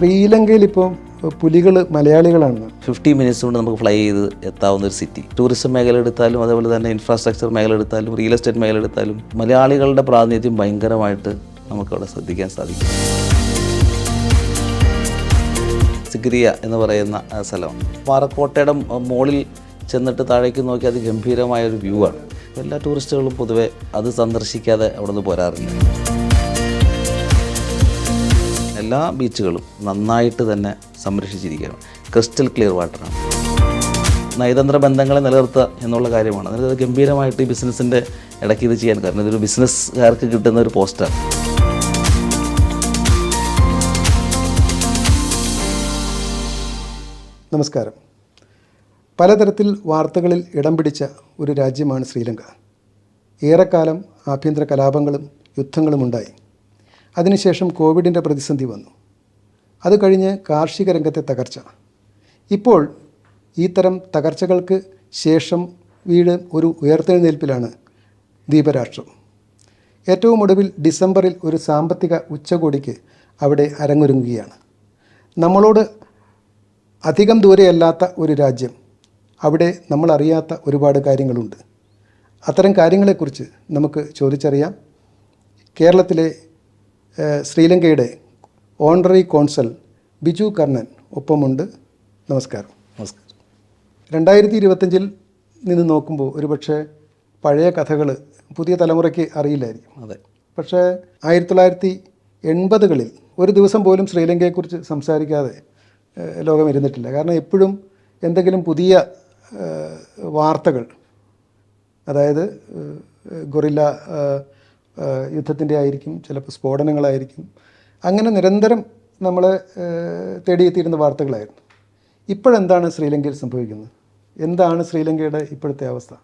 ശ്രീലങ്കയിൽ ഇപ്പോൾ പുലികൾ മലയാളികളാണ്. ഫിഫ്റ്റി മിനിറ്റ്സ് കൊണ്ട് നമുക്ക് ഫ്ലൈ ചെയ്ത് എത്താവുന്ന ഒരു സിറ്റി ടൂറിസം മേഖല എടുത്താലും അതേപോലെ തന്നെ ഇൻഫ്രാസ്ട്രക്ചർ മേഖല എടുത്താലും റിയൽ എസ്റ്റേറ്റ് മേഖല എടുത്താലും മലയാളികളുടെ പ്രാതിനിധ്യം ഭയങ്കരമായിട്ട് നമുക്കവിടെ ശ്രദ്ധിക്കാൻ സാധിക്കും. സിഗ്രിയ എന്ന് പറയുന്ന സ്ഥലം. പാറക്കോട്ടയുടെ മോളിൽ ചെന്നിട്ട് താഴേക്ക് നോക്കി അത് ഗംഭീരമായ ഒരു വ്യൂ ആണ്. എല്ലാ ടൂറിസ്റ്റുകളും പൊതുവെ അത് സന്ദർശിക്കാതെ അവിടെ നിന്ന് പോരാറില്ല എല്ലാ ബീച്ചുകളും നന്നായിട്ട് തന്നെ സംരക്ഷിച്ചിരിക്കുകയാണ്. Crystal clear വാട്ടറാണ്. നയതന്ത്ര ബന്ധങ്ങളെ നിലനിർത്തുക എന്നുള്ള കാര്യമാണ്. അതായത് ഗംഭീരമായിട്ട് ഈ ബിസിനസ്സിന്റെ ഇടയ്ക്ക് ഇത് ചെയ്യാൻ കാരണം ഇതൊരു ബിസിനസ്സുകാർക്ക് കിട്ടുന്ന ഒരു പോസ്റ്റാണ്. നമസ്കാരം. പലതരത്തിൽ വാർത്തകളിൽ ഇടം പിടിച്ച ഒരു രാജ്യമാണ് ശ്രീലങ്ക. ഏറെക്കാലം ആഭ്യന്തര കലാപങ്ങളും യുദ്ധങ്ങളും ഉണ്ടായി അതിനുശേഷം കോവിഡിന്റെ പ്രതിസന്ധി വന്നു. അത് കഴിഞ്ഞ് കാർഷിക രംഗത്തെ തകർച്ച. ഇപ്പോൾ ഈ തരം തകർച്ചകൾക്ക് ശേഷം വീട് ഒരു ഉയർത്തെഴുന്നേൽപ്പിലാണ് ദ്വീപരാഷ്ട്രം. ഏറ്റവും ഒടുവിൽ ഡിസംബറിൽ ഒരു സാമ്പത്തിക ഉച്ചകോടിക്ക് അവിടെ അരങ്ങൊരുങ്ങുകയാണ്. നമ്മളോട് അധികം ദൂരെയല്ലാത്ത ഒരു രാജ്യം. അവിടെ നമ്മൾ അറിയാത്ത ഒരുപാട് കാര്യങ്ങളുണ്ട്. അത്തരം കാര്യങ്ങളെക്കുറിച്ച് നമുക്ക് ചോദിച്ചറിയാം. കേരളത്തിലെ ശ്രീലങ്കയുടെ ഓണററി കോൺസൽ ബിജു കർണൻ ഒപ്പമുണ്ട്. നമസ്കാരം. നമസ്കാരം. രണ്ടായിരത്തി ഇരുപത്തഞ്ചിൽ നിന്ന് നോക്കുമ്പോൾ ഒരുപക്ഷെ പഴയ കഥകൾ പുതിയ തലമുറയ്ക്ക് അറിയില്ലായിരിക്കും. അതെ. പക്ഷേ ആയിരത്തി തൊള്ളായിരത്തി എൺപതുകളിൽ ഒരു ദിവസം പോലും ശ്രീലങ്കയെക്കുറിച്ച് സംസാരിക്കാതെ ലോകം ഇരുന്നിട്ടില്ല കാരണം എപ്പോഴും എന്തെങ്കിലും പുതിയ വാർത്തകൾ അതായത് ഗൊറില്ല യുദ്ധത്തിന്റെ ആയിരിക്കും ചിലപ്പോൾ സ്ഫോടനങ്ങളായിരിക്കും. അങ്ങനെ നിരന്തരം നമ്മൾ തേടിയെത്തിയിരുന്ന വാർത്തകളായിരുന്നു. ഇപ്പോഴെന്താണ് ശ്രീലങ്കയിൽ സംഭവിക്കുന്നത്? എന്താണ് ശ്രീലങ്കയുടെ ഇപ്പോഴത്തെ അവസ്ഥ?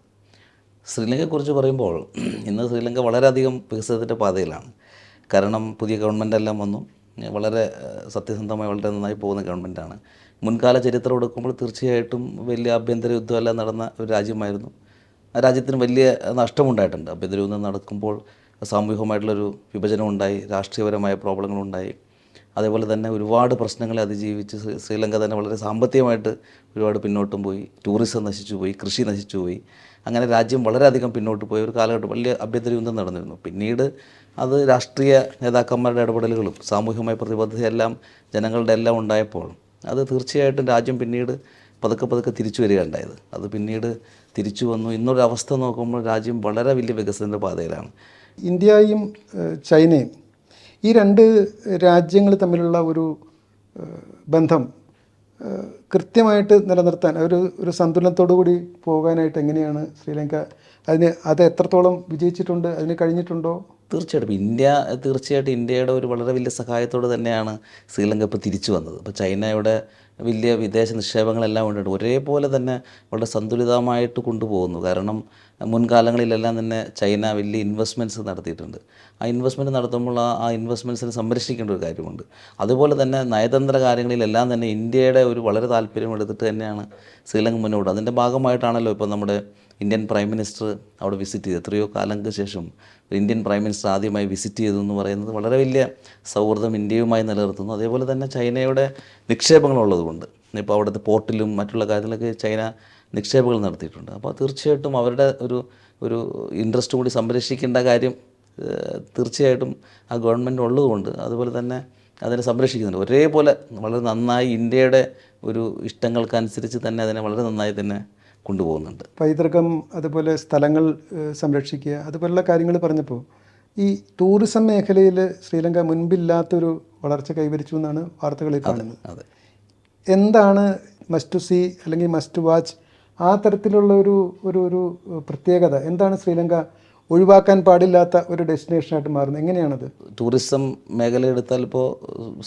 ശ്രീലങ്കയെക്കുറിച്ച് പറയുമ്പോൾ ഇന്ന് ശ്രീലങ്ക വളരെയധികം വികസനത്തിന്റെ പാതയിലാണ്. കാരണം പുതിയ ഗവൺമെന്റെല്ലാം വന്നു. വളരെ സത്യസന്ധമായി വളരെ നന്നായി പോകുന്ന ഗവൺമെന്റാണ് മുൻകാല ചരിത്രം എടുക്കുമ്പോൾ തീർച്ചയായിട്ടും വലിയ ആഭ്യന്തര യുദ്ധമെല്ലാം നടന്ന ഒരു രാജ്യമായിരുന്നു. ആ രാജ്യത്തിന് വലിയ നഷ്ടമുണ്ടായിട്ടുണ്ട്. ആഭ്യന്തര യുദ്ധം നടക്കുമ്പോൾ സാമൂഹികമായിട്ടുള്ളൊരു വിഭജനം ഉണ്ടായി രാഷ്ട്രീയപരമായ പ്രോബ്ലങ്ങളുണ്ടായി അതേപോലെ തന്നെ ഒരുപാട് പ്രശ്നങ്ങളെ അതിജീവിച്ച് ശ്രീ- ശ്രീലങ്ക തന്നെ വളരെ സാമ്പത്തികമായിട്ട് ഒരുപാട് പിന്നോട്ടും പോയി. ടൂറിസം നശിച്ചു പോയി കൃഷി നശിച്ചു പോയി. അങ്ങനെ രാജ്യം വളരെയധികം പിന്നോട്ട് പോയി. ഒരു കാലഘട്ടം വലിയ അഭ്യന്തര യുദ്ധം നടന്നിരുന്നു. പിന്നീട് അത് രാഷ്ട്രീയ നേതാക്കന്മാരുടെ ഇടപെടലുകളും സാമൂഹികമായ പ്രതിബദ്ധതയെല്ലാം ജനങ്ങളുടെ എല്ലാം ഉണ്ടായപ്പോൾ അത് തീർച്ചയായിട്ടും രാജ്യം പിന്നീട് പതുക്കെ പതുക്കെ തിരിച്ചു വരികയുണ്ടായത്. അത് പിന്നീട് തിരിച്ചു വന്നു. ഇന്നൊരവസ്ഥ നോക്കുമ്പോൾ രാജ്യം വളരെ വലിയ വികസനത്തിന്റെ പാതയിലാണ്. ഇന്ത്യയും ചൈനയും ഈ രണ്ട് രാജ്യങ്ങൾ തമ്മിലുള്ള ഒരു ബന്ധം കൃത്യമായിട്ട് നിലനിർത്താൻ ഒരു ഒരു സന്തുലനത്തോടു കൂടി പോകാനായിട്ട് എങ്ങനെയാണ് ശ്രീലങ്ക? അതിന് അത് എത്രത്തോളം വിജയിച്ചിട്ടുണ്ട്? അതിന് കഴിഞ്ഞിട്ടുണ്ടോ? തീർച്ചയായിട്ടും. ഇന്ത്യ തീർച്ചയായിട്ടും ഇന്ത്യയുടെ ഒരു വളരെ വലിയ സഹായത്തോടെ തന്നെയാണ് ശ്രീലങ്ക ഇപ്പോൾ തിരിച്ചു വന്നത്. ഇപ്പോൾ ചൈനയുടെ വലിയ വിദേശ നിക്ഷേപങ്ങളെല്ലാം ഉണ്ട് ഒരേപോലെ തന്നെ വളരെ സന്തുലിതമായിട്ട് കൊണ്ടുപോകുന്നു. കാരണം മുൻകാലങ്ങളിലെല്ലാം തന്നെ ചൈന വലിയ ഇൻവെസ്റ്റ്മെന്റ്സ് നടത്തിയിട്ടുണ്ട്. ആ ഇൻവെസ്റ്റ്മെന്റ് നടത്തുമ്പോൾ ആ ആ ഇൻവെസ്റ്റ്മെന്റ്സിനെ സംരക്ഷിക്കേണ്ട ഒരു കാര്യമുണ്ട്. അതുപോലെ തന്നെ നയതന്ത്ര കാര്യങ്ങളിലെല്ലാം തന്നെ ഇന്ത്യയുടെ ഒരു വളരെ താല്പര്യം എടുത്തിട്ട് തന്നെയാണ് ശ്രീലങ്ക മുന്നോട്ട്. അതിന്റെ ഭാഗമായിട്ടാണല്ലോ ഇപ്പോൾ നമ്മുടെ ഇന്ത്യൻ പ്രൈം മിനിസ്റ്റർ അവിടെ വിസിറ്റ് ചെയ്ത്. എത്രയോ കാലങ്ങൾക്ക് ശേഷം ഇന്ത്യൻ പ്രൈം മിനിസ്റ്റർ ആദ്യമായി വിസിറ്റ് ചെയ്തു എന്ന് പറയുന്നത് വളരെ വലിയ സൗഹൃദം ഇന്ത്യയുമായി നിലനിർത്തുന്നു. അതേപോലെ തന്നെ ചൈനയുടെ നിക്ഷേപങ്ങളുള്ളതുകൊണ്ട്. ഇപ്പോൾ അവിടുത്തെ പോർട്ടിലും മറ്റുള്ള കാര്യത്തിലൊക്കെ ചൈന നിക്ഷേപങ്ങൾ നടത്തിയിട്ടുണ്ട്. അപ്പോൾ തീർച്ചയായിട്ടും അവരുടെ ഒരു ഒരു ഇൻട്രസ്റ്റ് കൂടി സംരക്ഷിക്കേണ്ട കാര്യം തീർച്ചയായിട്ടും ആ ഗവൺമെന്റ് ഉള്ളതുകൊണ്ട് അതുപോലെ തന്നെ അതിനെ സംരക്ഷിക്കുന്നുണ്ട്. ഒരേപോലെ വളരെ നന്നായി ഇന്ത്യയുടെ ഒരു ഇഷ്ടങ്ങൾക്കനുസരിച്ച് തന്നെ അതിനെ വളരെ നന്നായി തന്നെ കൊണ്ടുപോകുന്നുണ്ട്. പൈതൃകം അതുപോലെ സ്ഥലങ്ങൾ സംരക്ഷിക്കുക അതുപോലുള്ള കാര്യങ്ങൾ പറഞ്ഞപ്പോൾ ഈ ടൂറിസം മേഖലയിൽ ശ്രീലങ്ക മുൻപില്ലാത്തൊരു വളർച്ച കൈവരിച്ചു എന്നാണ് വാർത്തകളിൽ കാണുന്നത്. അതെ. എന്താണ് മസ്റ്റ് ടു സീ അല്ലെങ്കിൽ മസ്റ്റ് വാച്ച് ആ തരത്തിലുള്ള ഒരു ഒരു ഒരു പ്രത്യേകത? എന്താണ് ശ്രീലങ്ക ഒഴിവാക്കാൻ പാടില്ലാത്ത ഒരു ഡെസ്റ്റിനേഷനായിട്ട് മാറുന്നത്? എങ്ങനെയാണത്? ടൂറിസം മേഖല എടുത്താൽ ഇപ്പോൾ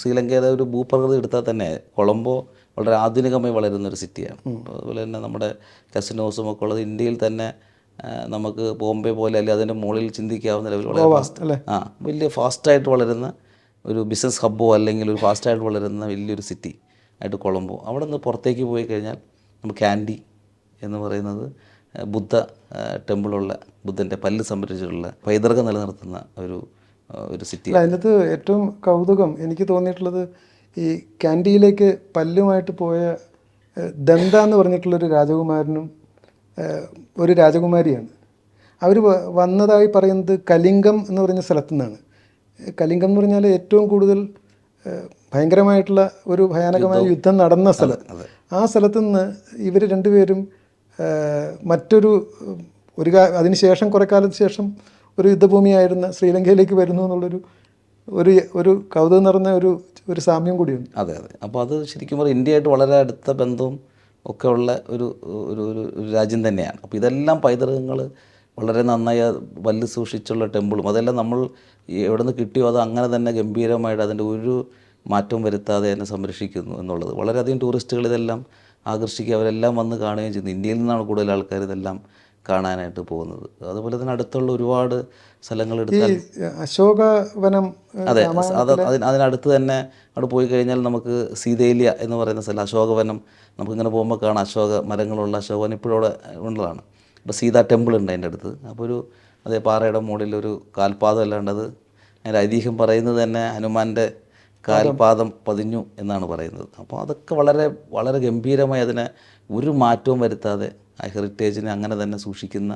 ശ്രീലങ്കയുടെ ഒരു ഭൂപ്രകൃതി എടുത്താൽ തന്നെ കൊളംബോ വളരെ ആധുനികമായി വളരുന്നൊരു സിറ്റിയാണ്. അതുപോലെ തന്നെ നമ്മുടെ കസിനോസും ഒക്കെ ഉള്ളത് ഇന്ത്യയിൽ തന്നെ നമുക്ക് ബോംബെ പോലെ അല്ലെങ്കിൽ അതിന്റെ മുകളിൽ ചിന്തിക്കാവുന്ന ലെവൽ വളരെ ഫാസ്റ്റ് അല്ലേ? ആ വലിയ ഫാസ്റ്റായിട്ട് വളരുന്ന ഒരു ബിസിനസ് ഹബ്ബോ അല്ലെങ്കിൽ ഒരു ഫാസ്റ്റായിട്ട് വളരുന്ന വലിയൊരു സിറ്റി ആയിട്ട് കൊളംബോ. അവിടെ നിന്ന് പുറത്തേക്ക് പോയി കഴിഞ്ഞാൽ നമുക്ക് ക്യാൻഡി എന്ന് പറയുന്നത് ബുദ്ധ ടെമ്പിളുള്ള ബുദ്ധന്റെ പല്ല് സംരക്ഷിച്ചിട്ടുള്ള പൈതൃകം നിലനിർത്തുന്ന ഒരു ഒരു സിറ്റി അതിനകത്ത് ഏറ്റവും കൗതുകം എനിക്ക് തോന്നിയിട്ടുള്ളത് ഈ ക്യാന്റീനിലേക്ക് പല്ലുമായിട്ട് പോയ ദന്ത എന്ന് പറഞ്ഞിട്ടുള്ളൊരു രാജകുമാരനും ഒരു രാജകുമാരിയാണ്. അവർ വന്നതായി പറയുന്നത് കലിംഗം എന്ന് പറഞ്ഞ സ്ഥലത്തു നിന്നാണ് കലിംഗം എന്ന് പറഞ്ഞാൽ ഏറ്റവും കൂടുതൽ ഭയങ്കരമായിട്ടുള്ള ഒരു ഭയാനകമായ യുദ്ധം. നടന്ന സ്ഥലം. ആ സ്ഥലത്ത് നിന്ന് ഇവർ രണ്ടുപേരും മറ്റൊരു ഒരു അതിനുശേഷം കുറേ കാലത്തിന് ശേഷം ഒരു യുദ്ധഭൂമിയായിരുന്ന ശ്രീലങ്കയിലേക്ക് വരുന്നു എന്നുള്ളൊരു ഒരു ഒരു കൗതുകം നിറഞ്ഞ ഒരു ഒരു സാമ്യം കൂടിയുണ്ട്. അതെ അതെ. അപ്പോൾ അത് ശരിക്കും പറഞ്ഞാൽ ഇന്ത്യയായിട്ട് വളരെ അടുത്ത ബന്ധവും ഒക്കെ ഉള്ള ഒരു ഒരു ഒരു രാജ്യം തന്നെയാണ്. അപ്പോൾ ഇതെല്ലാം പൈതൃകങ്ങൾ വളരെ നന്നായി വല്ല് സൂക്ഷിച്ചുള്ള ടെമ്പിളും അതെല്ലാം നമ്മൾ എവിടെ നിന്ന് കിട്ടിയോ അത് അങ്ങനെ തന്നെ ഗംഭീരമായിട്ട് അതിന്റെ ഒരു മാറ്റവും വരുത്താതെ തന്നെ സംരക്ഷിക്കുന്നു എന്നുള്ളത്. വളരെയധികം ടൂറിസ്റ്റുകൾ ഇതെല്ലാം ആകർഷിക്കുക അവരെല്ലാം വന്ന് കാണുകയും ചെയ്യുന്നു. ഇന്ത്യയിൽ നിന്നാണ് കൂടുതൽ ആൾക്കാർ ഇതെല്ലാം കാണാനായിട്ട് പോകുന്നത്. അതുപോലെ തന്നെ അടുത്തുള്ള ഒരുപാട് സ്ഥലങ്ങൾ എടുത്താൽ അശോകവനം അതെ അത് അതിന് അതിനടുത്ത് തന്നെ അവിടെ പോയി കഴിഞ്ഞാൽ നമുക്ക് സീതേലിയ എന്ന് പറയുന്ന സ്ഥലം അശോകവനം. നമുക്കിങ്ങനെ പോകുമ്പോൾ കാണാം അശോക മരങ്ങളുള്ള അശോകവനം ഇപ്പോഴും അവിടെ ഉള്ളതാണ്. അപ്പോൾ സീതാ ടെമ്പിൾ ഉണ്ട് അതിന്റെ അടുത്ത്. അപ്പോൾ ഒരു അതേ പാറയുടെ മുകളിൽ ഒരു കാൽപാദം അല്ലാണ്ടത് അതിന്റെ ഐതിഹ്യം പറയുന്നത് തന്നെ ഹനുമാന്റെ കാൽപാദം പതിഞ്ഞു എന്നാണ് പറയുന്നത്. അപ്പോൾ അതൊക്കെ വളരെ വളരെ ഗംഭീരമായി അതിനെ ഒരു മാറ്റവും വരുത്താതെ ആ ഹെറിറ്റേജിനെ അങ്ങനെ തന്നെ സൂക്ഷിക്കുന്ന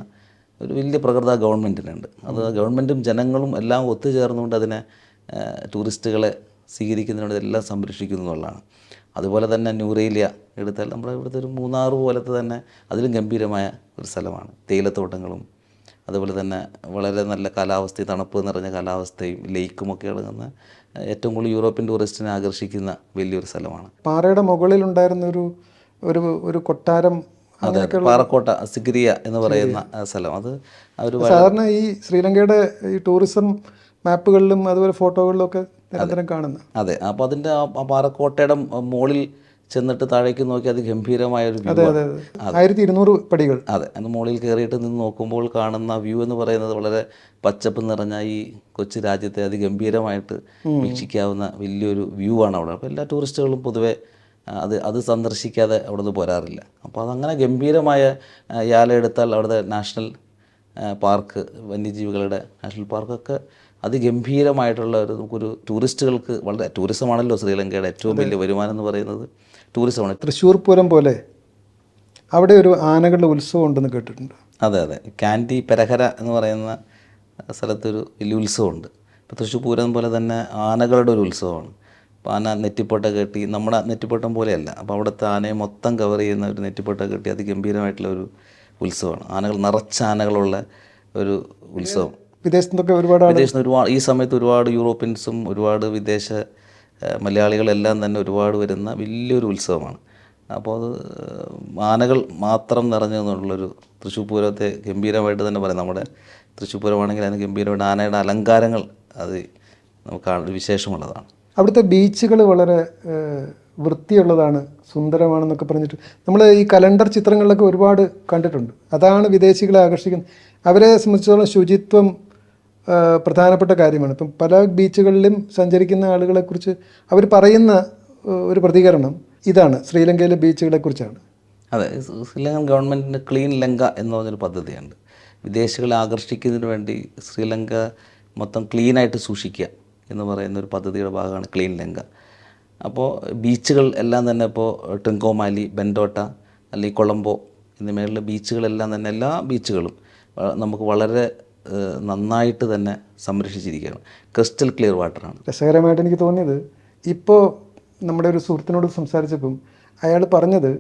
ഒരു വലിയ പ്രകൃത ഗവൺമെന്റിനുണ്ട് അത് ഗവൺമെന്റും ജനങ്ങളും എല്ലാം ഒത്തുചേർന്നുകൊണ്ട് അതിനെ ടൂറിസ്റ്റുകളെ സ്വീകരിക്കുന്നതിനോട് എല്ലാം സംരക്ഷിക്കുന്നു എന്നുള്ളതാണ്. അതുപോലെ തന്നെ ന്യൂറേലിയ എടുത്താൽ നമ്മുടെ ഇവിടുത്തെ ഒരു മൂന്നാറ് പോലത്തെ തന്നെ അതിലും ഗംഭീരമായ ഒരു സ്ഥലമാണ്. തേയിലത്തോട്ടങ്ങളും അതുപോലെ തന്നെ വളരെ നല്ല കാലാവസ്ഥയും തണുപ്പ് നിറഞ്ഞ കാലാവസ്ഥയും ലേക്കും ഒക്കെ അടങ്ങുന്ന ഏറ്റവും കൂടുതൽ യൂറോപ്യൻ ടൂറിസ്റ്റിനെ ആകർഷിക്കുന്ന വലിയൊരു സ്ഥലമാണ്. പാറയുടെ മുകളിലുണ്ടായിരുന്ന ഒരു ഒരു കൊട്ടാരം അതെ അതെ. പാറക്കോട്ട സിഗിരിയ എന്ന് പറയുന്ന സ്ഥലം. അത് ഒരു സാധാരണ ഈ ശ്രീലങ്കയുടെ ഈ ടൂറിസം മാപ്പുകളിലും അതുപോലെ ഫോട്ടോകളിലും ഒക്കെ നിരന്തരം കാണുന്ന. അതെ. അപ്പോൾ അതിന്റെ ആ പാറക്കോട്ടയുടെ മുകളിൽ ചെന്നിട്ട് താഴേക്ക് നോക്കി അത് ഗംഭീരമായ ഒരു വ്യൂ അതെ അതെ ആയിരത്തി ഇരുന്നൂറ് പടികൾ. അതെ. അതിന് മുകളിൽ കയറിയിട്ട് നിന്ന് നോക്കുമ്പോൾ കാണുന്ന വ്യൂ എന്ന് പറയുന്നത് വളരെ പച്ചപ്പ് നിറഞ്ഞ ഈ കൊച്ചു രാജ്യത്തെ അതിഗംഭീരമായിട്ട് വീക്ഷിക്കാവുന്ന വലിയൊരു വ്യൂ ആണ് അവിടെ. അപ്പോൾ എല്ലാ ടൂറിസ്റ്റുകളും പൊതുവെ അത് അത് സന്ദർശിക്കാതെ അവിടെ നിന്ന് പോരാറില്ല. അപ്പോൾ അതങ്ങനെ ഗംഭീരമായ യാല എടുത്താൽ അവിടുത്തെ നാഷണൽ പാർക്ക് വന്യജീവികളുടെ നാഷണൽ പാർക്കൊക്കെ അതിഗംഭീരമായിട്ടുള്ള ഒരു നമുക്കൊരു ടൂറിസ്റ്റുകൾക്ക് വളരെ ടൂറിസമാണല്ലോ ശ്രീലങ്കയുടെ ഏറ്റവും വലിയ വരുമാനം എന്ന് പറയുന്നത്. ടൂറിസമാണ്. തൃശ്ശൂർ പൂരം പോലെ അവിടെ ഒരു ആനകളുടെ ഉത്സവം ഉണ്ടെന്ന് കേട്ടിട്ടുണ്ട്. അതെ അതെ. കാൻഡി പെരഹര എന്ന് പറയുന്ന സ്ഥലത്തൊരു വലിയ ഉത്സവമുണ്ട്. ഇപ്പോൾ തൃശ്ശൂർ പൂരം പോലെ തന്നെ ആനകളുടെ ഒരു ഉത്സവമാണ്. ആന നെറ്റിപ്പൊട്ട കെട്ടി നമ്മുടെ നെറ്റിപ്പൊട്ടം പോലെയല്ല. അപ്പോൾ അവിടുത്തെ ആനയെ മൊത്തം കവർ ചെയ്യുന്ന ഒരു നെറ്റിപ്പൊട്ട കെട്ടി അതിഗംഭീരമായിട്ടുള്ള ഒരു ഉത്സവമാണ്. ആനകൾ നിറച്ച ആനകളുള്ള ഒരു ഉത്സവം. വിദേശത്തൊക്കെ ഒരുപാട് വിദേശത്ത് ഒരുപാട് ഈ സമയത്ത് ഒരുപാട് യൂറോപ്യൻസും ഒരുപാട് വിദേശ മലയാളികളെല്ലാം തന്നെ ഒരുപാട് വരുന്ന വലിയൊരു ഉത്സവമാണ്. അപ്പോൾ അത് ആനകൾ മാത്രം നിറഞ്ഞു എന്നുള്ളൊരു തൃശ്ശൂർ പൂരത്തെ ഗംഭീരമായിട്ട് തന്നെ പറയാം. നമ്മുടെ തൃശ്ശൂർ പൂരമാണെങ്കിൽ അതിന് ഗംഭീരമായിട്ട് ആനയുടെ അലങ്കാരങ്ങൾ അത് നമുക്ക് വിശേഷമുള്ളതാണ്. അവിടുത്തെ ബീച്ചുകൾ വളരെ വൃത്തിയുള്ളതാണ് സുന്ദരമാണെന്നൊക്കെ പറഞ്ഞിട്ട്. നമ്മൾ ഈ കലണ്ടർ ചിത്രങ്ങളിലൊക്കെ ഒരുപാട് കണ്ടിട്ടുണ്ട്. അതാണ് വിദേശികളെ ആകർഷിക്കുന്നത്. അവരെ സംബന്ധിച്ചിടത്തോളം ശുചിത്വം പ്രധാനപ്പെട്ട കാര്യമാണ്. ഇപ്പം പല ബീച്ചുകളിലും സഞ്ചരിക്കുന്ന ആളുകളെക്കുറിച്ച് അവർ പറയുന്ന ഒരു പ്രതികരണം ഇതാണ്. ശ്രീലങ്കയിലെ ബീച്ചുകളെക്കുറിച്ചാണ്. അതെ ശ്രീലങ്കൻ ഗവൺമെന്റിന്റെ ക്ലീൻ ലങ്ക എന്ന് പറഞ്ഞൊരു പദ്ധതിയുണ്ട്. വിദേശികളെ ആകർഷിക്കുന്നതിന് വേണ്ടി ശ്രീലങ്ക മൊത്തം ക്ലീനായിട്ട് സൂക്ഷിക്കുക. എന്ന് പറയുന്ന ഒരു പദ്ധതിയുടെ ഭാഗമാണ് ക്ലീൻ ലങ്ക. അപ്പോൾ ബീച്ചുകൾ എല്ലാം തന്നെ ഇപ്പോൾ ട്രിങ്കോമാലി ബെൻഡോട്ട അല്ലെങ്കിൽ കൊളംബോ എന്നിവയുള്ള ബീച്ചുകളെല്ലാം തന്നെ എല്ലാ ബീച്ചുകളും നമുക്ക് വളരെ നന്നായിട്ട് തന്നെ സംരക്ഷിച്ചിരിക്കുകയാണ്. Crystal clear വാട്ടറാണ്. രസകരമായിട്ട് എനിക്ക് തോന്നിയത് ഇപ്പോൾ നമ്മുടെ ഒരു സുഹൃത്തിനോട് സംസാരിച്ചപ്പം അയാൾ പറഞ്ഞത്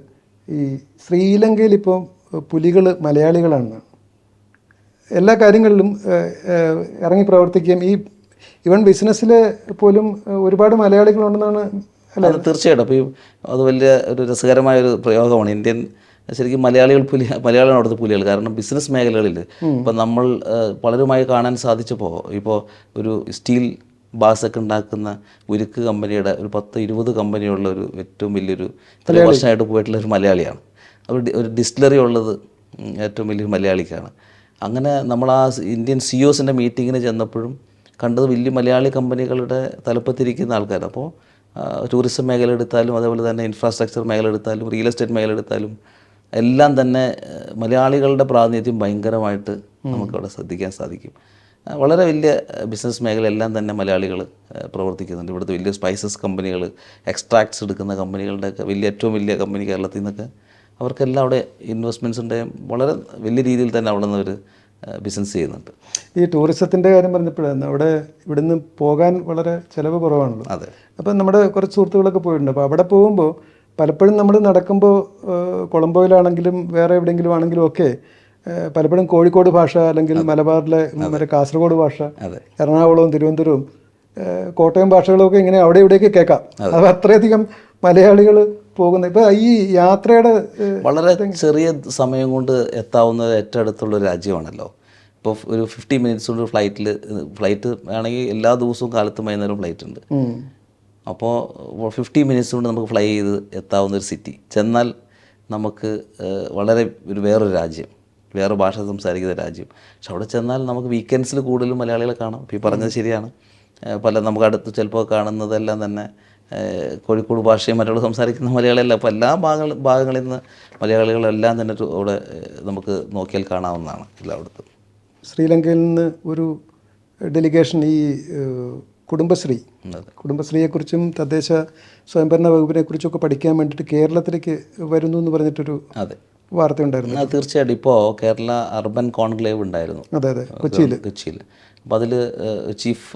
ഈ ശ്രീലങ്കയിൽ ഇപ്പോൾ പുലികൾ മലയാളികളാണ്. എല്ലാ കാര്യങ്ങളിലും ഇറങ്ങി പ്രവർത്തിക്കുകയും ഈ ഇവൻ ബിസിനസ്സിൽ പോലും ഒരുപാട് മലയാളികളുണ്ടെന്നാണ് അല്ല? അത് തീർച്ചയായിട്ടും. അപ്പോൾ ഈ അത് വലിയ ഒരു രസകരമായ ഒരു പ്രയോഗമാണ്. ഇന്ത്യൻ ശരിക്കും മലയാളികൾ പുലി മലയാളികളാണ് അവിടുത്തെ പുലികൾ. കാരണം ബിസിനസ് മേഖലകളിൽ ഇപ്പം നമ്മൾ പലരുമായി കാണാൻ സാധിച്ചപ്പോൾ ഇപ്പോൾ ഒരു സ്റ്റീൽ ബാസൊക്കെ ഉണ്ടാക്കുന്ന ഉരുക്ക് കമ്പനിയുടെ ഒരു പത്ത് ഇരുപത് കമ്പനിയുള്ള ഒരു ഏറ്റവും വലിയൊരു വർഷമായിട്ട് പോയിട്ടുള്ള ഒരു മലയാളിയാണ്. അവർ ഒരു ഡിസ്റ്റിലറി ഉള്ളത് ഏറ്റവും വലിയൊരു മലയാളിക്കാണ്. അങ്ങനെ നമ്മൾ ആ സ് ഇന്ത്യൻ സിഇഒസിന്റെ മീറ്റിങ്ങിന് ചെന്നപ്പോഴും കണ്ടത് വലിയ മലയാളി കമ്പനികളുടെ തലപ്പത്തിരിക്കുന്ന ആൾക്കാർ അപ്പോൾ ടൂറിസം മേഖല എടുത്താലും അതേപോലെ തന്നെ ഇൻഫ്രാസ്ട്രക്ചർ മേഖല എടുത്താലും റിയൽ എസ്റ്റേറ്റ് മേഖല എടുത്താലും എല്ലാം തന്നെ മലയാളികളുടെ പ്രാതിനിധ്യം ഭയങ്കരമായിട്ട് നമുക്കവിടെ ശ്രദ്ധിക്കാൻ സാധിക്കും. വളരെ വലിയ ബിസിനസ് മേഖല എല്ലാം തന്നെ മലയാളികൾ പ്രവർത്തിക്കുന്നുണ്ട്. ഇവിടുത്തെ വലിയ സ്പൈസസ് കമ്പനികൾ എക്സ്ട്രാക്ട്സ് എടുക്കുന്ന കമ്പനികളുടെയൊക്കെ വലിയ ഏറ്റവും വലിയ കമ്പനി കേരളത്തിൽ നിന്നൊക്കെ അവർക്കെല്ലാം അവിടെ ഇൻവെസ്റ്റ്മെന്റ്സിന്റെ വളരെ വലിയ രീതിയിൽ തന്നെ അവിടെ നിന്ന് അവർ ബിസിനസ് ചെയ്യുന്നുണ്ട്. ഈ ടൂറിസത്തിന്റെ കാര്യം പറഞ്ഞപ്പോഴാണ് അവിടെ ഇവിടുന്ന് പോകാൻ വളരെ ചിലവ് കുറവാണല്ലോ. അതെ. അപ്പം നമ്മുടെ കുറച്ച് സുഹൃത്തുക്കളൊക്കെ പോയിട്ടുണ്ട്. അപ്പോൾ അവിടെ പോകുമ്പോൾ പലപ്പോഴും നമ്മൾ നടക്കുമ്പോൾ കൊളംബോയിലാണെങ്കിലും വേറെ എവിടെയെങ്കിലും ആണെങ്കിലും ഒക്കെ പലപ്പോഴും കോഴിക്കോട് ഭാഷ അല്ലെങ്കിൽ മലബാറിലെ മറ്റേ കാസർഗോഡ് ഭാഷ എറണാകുളവും തിരുവനന്തപുരവും കോട്ടയം ഭാഷകളൊക്കെ ഇങ്ങനെ അവിടെ ഇവിടെയൊക്കെ കേൾക്കാം. അത്. അത്രയധികം മലയാളികൾ പോകുന്നത് ഇപ്പോൾ ഈ യാത്രയുടെ വളരെ ചെറിയ സമയം കൊണ്ട് എത്താവുന്ന ഏറ്റവും അടുത്തുള്ള രാജ്യമാണല്ലോ. ഇപ്പോൾ ഒരു ഫിഫ്റ്റി മിനിറ്റ്സ് കൊണ്ട് ഫ്ലൈറ്റിൽ ഫ്ലൈറ്റ് ആണെങ്കിൽ എല്ലാ ദിവസവും കാലത്തും വൈകുന്നേരം ഫ്ലൈറ്റ് ഉണ്ട്. അപ്പോൾ ഫിഫ്റ്റി മിനിറ്റ്സ് കൊണ്ട് നമുക്ക് ഫ്ലൈ ചെയ്ത് എത്താവുന്ന ഒരു സിറ്റി ചെന്നാൽ നമുക്ക് വളരെ ഒരു വേറൊരു രാജ്യം വേറെ ഭാഷ സംസാരിക്കുന്ന രാജ്യം. പക്ഷെ അവിടെ ചെന്നാൽ നമുക്ക് വീക്കെൻഡ്സിൽ കൂടുതലും മലയാളികളെ കാണാം. ഇപ്പോൾ ഈ പറഞ്ഞത് ശരിയാണ്. പല നമുക്ക് അടുത്ത് ചിലപ്പോൾ കാണുന്നതെല്ലാം തന്നെ കോഴിക്കോട് ഭാഷയും മറ്റുള്ള സംസാരിക്കുന്ന മലയാളിയല്ല അപ്പോൾ എല്ലാ ഭാഗങ്ങൾ ഭാഗങ്ങളിൽ നിന്ന് മലയാളികളെല്ലാം തന്നെ അവിടെ നമുക്ക് നോക്കിയാൽ കാണാവുന്നതാണ് എല്ലായിടത്തും. ശ്രീലങ്കയിൽ നിന്ന് ഒരു ഡെലിഗേഷൻ ഈ കുടുംബശ്രീ കുടുംബശ്രീയെക്കുറിച്ചും തദ്ദേശ സ്വയംഭരണ വകുപ്പിനെ ഒക്കെ പഠിക്കാൻ വേണ്ടിയിട്ട് കേരളത്തിലേക്ക് വരുന്നു എന്ന് പറഞ്ഞിട്ടൊരു അതെ. വാർത്തയുണ്ടായിരുന്നു. ആ, തീർച്ചയായിട്ടും ഇപ്പോൾ കേരള അർബൻ കോൺക്ലേവ് ഉണ്ടായിരുന്നു. അതെ അതെ. കൊച്ചിയിൽ. കൊച്ചിയിൽ. അപ്പോൾ അതിൽ ചീഫ്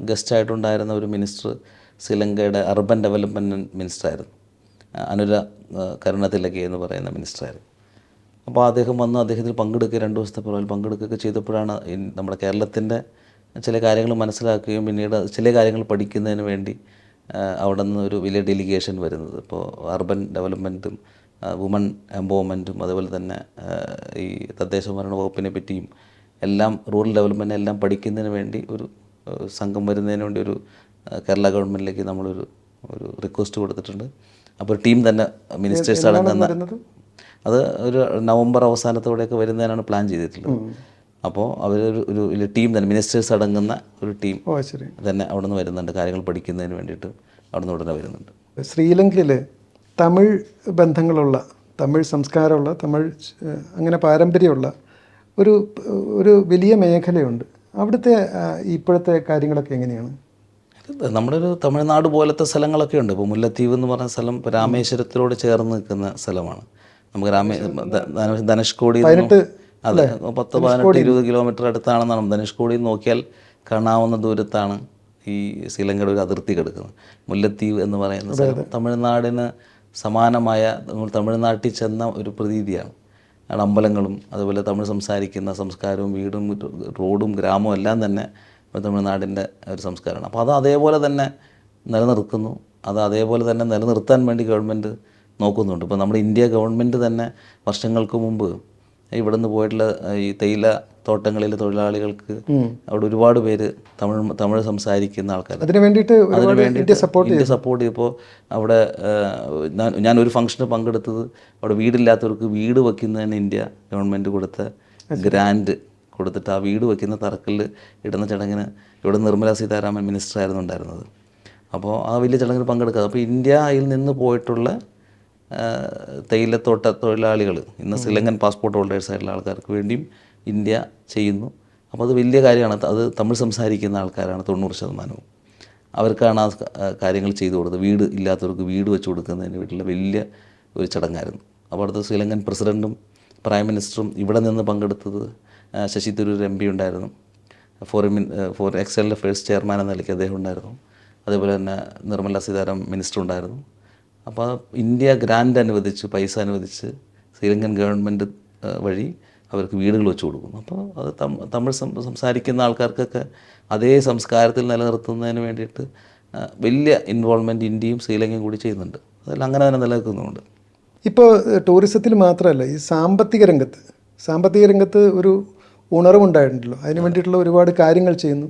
ഗസ്റ്റായിട്ടുണ്ടായിരുന്ന ഒരു മിനിസ്റ്റർ ശ്രീലങ്കയുടെ അർബൻ ഡെവലപ്മെന്റ് മിനിസ്റ്ററായിരുന്നു. അനുര കരുണതിലകി എന്ന് പറയുന്ന മിനിസ്റ്ററായിരുന്നു. അപ്പോൾ അദ്ദേഹം വന്ന് അദ്ദേഹത്തിൽ പങ്കെടുക്കുക രണ്ട് ദിവസത്തെ പുറകിൽ പങ്കെടുക്കുകയൊക്കെ ചെയ്തപ്പോഴാണ് നമ്മുടെ കേരളത്തിന്റെ ചില കാര്യങ്ങൾ മനസ്സിലാക്കുകയും പിന്നീട് ചില കാര്യങ്ങൾ പഠിക്കുന്നതിന് വേണ്ടി അവിടെ നിന്ന് ഒരു വലിയ ഡെലിഗേഷൻ വരുന്നത്. ഇപ്പോൾ അർബൻ ഡെവലപ്മെന്റും വുമൺ എംപവർമെന്റും അതുപോലെ തന്നെ ഈ തദ്ദേശ ഭരണ വകുപ്പിനെ പറ്റിയും എല്ലാം റൂറൽ ഡെവലപ്മെന്റ് എല്ലാം പഠിക്കുന്നതിന് വേണ്ടി ഒരു സംഘം വരുന്നതിന് വേണ്ടി ഒരു കേരള ഗവൺമെന്റിലേക്ക് നമ്മളൊരു ഒരു റിക്വസ്റ്റ് കൊടുത്തിട്ടുണ്ട്. അപ്പോൾ ടീം തന്നെ മിനിസ്റ്റേഴ്സ് അടങ്ങുന്ന വരുന്നത്? അത് ഒരു നവംബർ അവസാനത്തോടെയൊക്കെ വരുന്നതിനാണ് പ്ലാൻ ചെയ്തിട്ടുള്ളത്. അപ്പോൾ അവർ ഒരു ഒരു ടീം തന്നെ മിനിസ്റ്റേഴ്സ് അടങ്ങുന്ന ഒരു ടീം തന്നെ അവിടെ നിന്ന് വരുന്നുണ്ട്. കാര്യങ്ങൾ പഠിക്കുന്നതിന് വേണ്ടിയിട്ട് അവിടെ നിന്ന് ഉടനെ വരുന്നുണ്ട്. ശ്രീലങ്കയിൽ തമിഴ് ബന്ധങ്ങളുള്ള തമിഴ് സംസ്കാരമുള്ള തമിഴ് അങ്ങനെ പാരമ്പര്യമുള്ള ഒരു ഒരു വലിയ മേഖലയുണ്ട്. അവിടുത്തെ ഇപ്പോഴത്തെ കാര്യങ്ങളൊക്കെ എങ്ങനെയാണ്? നമ്മുടെ ഒരു തമിഴ്നാട് പോലത്തെ സ്ഥലങ്ങളൊക്കെ ഉണ്ട്. ഇപ്പോൾ മുല്ലത്തീവ് എന്ന് പറഞ്ഞ സ്ഥലം ഇപ്പോൾ രാമേശ്വരത്തിനോട് ചേർന്ന് നിൽക്കുന്ന സ്ഥലമാണ്. നമുക്ക് രാമേ ധനുഷ്കോടി അതെ പത്ത് പതിനെട്ട് ഇരുപത് കിലോമീറ്റർ അടുത്താണെന്നാണ്. ധനുഷ്കോടി നോക്കിയാൽ കാണാവുന്ന ദൂരത്താണ് ഈ ശ്രീലങ്കയുടെ ഒരു അതിർത്തി കിടക്കുന്നത്. മുല്ലത്തീവ് എന്ന് പറയുന്ന സ്ഥലം തമിഴ്നാടിന് സമാനമായ നമ്മൾ തമിഴ്നാട്ടിൽ ചെന്ന ഒരു പ്രതീതിയാണ്. അമ്പലങ്ങളും അതുപോലെ തമിഴ് സംസാരിക്കുന്ന സംസ്കാരവും വീടും റോഡും ഗ്രാമവും എല്ലാം തന്നെ തമിഴ്നാടിന്റെ ഒരു സംസ്കാരമാണ്. അപ്പോൾ അത് അതേപോലെ തന്നെ നിലനിർത്തുന്നു. അത് അതേപോലെ തന്നെ നിലനിർത്താൻ വേണ്ടി ഗവൺമെന്റ് നോക്കുന്നുണ്ട്. ഇപ്പോൾ നമ്മുടെ ഇന്ത്യ ഗവൺമെന്റ് തന്നെ വർഷങ്ങൾക്ക് മുമ്പ് ഇവിടുന്ന് പോയിട്ടുള്ള ഈ തേയില തോട്ടങ്ങളിലെ തൊഴിലാളികൾക്ക് അവിടെ ഒരുപാട് പേര് തമിഴ് തമിഴ് സംസാരിക്കുന്ന ആൾക്കാർ അതിന് വേണ്ടിയിട്ട് അതിന് ഇന്ത്യ സപ്പോർട്ട് സപ്പോർട്ട് ചെയ്തപ്പോൾ അവിടെ ഞാൻ- ഞാൻ ഒരു ഫംഗ്ഷന് പങ്കെടുത്തത് അവിടെ വീടില്ലാത്തവർക്ക് വീട് വയ്ക്കുന്നതിന് ഇന്ത്യ ഗവൺമെന്റ് കൊടുത്ത ഗ്രാൻഡ് കൊടുത്തിട്ട് ആ വീട് വയ്ക്കുന്ന തറക്കല്ല് ഇടുന്ന ചടങ്ങിന് ഇവിടെ നിർമ്മല സീതാരാമൻ മിനിസ്റ്റർ ആയിരുന്നു ഉണ്ടായിരുന്നത്. അപ്പോൾ ആ വലിയ ചടങ്ങിൽ പങ്കെടുക്കുക അപ്പോൾ ഇന്ത്യയിൽ നിന്ന് പോയിട്ടുള്ള തേയിലത്തോട്ട തൊഴിലാളികൾ ഇന്ന് ശ്രീലങ്കൻ പാസ്പോർട്ട് ഹോൾഡേഴ്സ് ആയിട്ടുള്ള ആൾക്കാർക്ക് വേണ്ടിയും ഇന്ത്യ ചെയ്യുന്നു. അപ്പോൾ അത് വലിയ കാര്യമാണ്. അത് തമിഴ് സംസാരിക്കുന്ന ആൾക്കാരാണ് തൊണ്ണൂറ് ശതമാനവും. അവർക്കാണ് ആ കാര്യങ്ങൾ ചെയ്തു കൊടുത്തത്. വീട് ഇല്ലാത്തവർക്ക് വീട് വെച്ച് കൊടുക്കുന്നതിന് വേണ്ടിയുള്ള വലിയ ഒരു ചടങ്ങായിരുന്നു. അപ്പോൾ അടുത്ത ശ്രീലങ്കൻ പ്രസിഡന്റും പ്രൈം മിനിസ്റ്ററും ഇവിടെ നിന്ന് പങ്കെടുത്തത് ശശി തരൂർ എം പി ഉണ്ടായിരുന്നു. ഫോറിൻ ഫോർ എക്സലിന്റെ ഫേഴ്സ് ചെയർമാൻ എന്ന നിലയ്ക്ക് അദ്ദേഹം ഉണ്ടായിരുന്നു. അതേപോലെ തന്നെ നിർമ്മല സീതാരാമൻ മിനിസ്റ്റർ ഉണ്ടായിരുന്നു. അപ്പോൾ ഇന്ത്യ ഗ്രാൻഡ് അനുവദിച്ച് പൈസ അനുവദിച്ച് ശ്രീലങ്കൻ ഗവൺമെന്റ് വഴി അവർക്ക് വീടുകൾ വെച്ച് കൊടുക്കുന്നു. അപ്പോൾ അത് തമിഴ് സംസാരിക്കുന്ന ആൾക്കാർക്കൊക്കെ അതേ സംസ്കാരത്തിൽ നിലനിർത്തുന്നതിന് വേണ്ടിയിട്ട് വലിയ ഇൻവോൾവ്മെന്റ് ഇന്ത്യയും ശ്രീലങ്കയും കൂടി ചെയ്യുന്നുണ്ട്. അതെല്ലാം അങ്ങനെ തന്നെ നിലനിൽക്കുന്നുണ്ട്. ഇപ്പോൾ ടൂറിസത്തിൽ മാത്രമല്ല ഈ സാമ്പത്തിക രംഗത്ത് സാമ്പത്തിക രംഗത്ത് ഒരു ഉണർവുണ്ടായിട്ടുണ്ടല്ലോ. അതിന് വേണ്ടിയിട്ടുള്ള ഒരുപാട് കാര്യങ്ങൾ ചെയ്യുന്നു.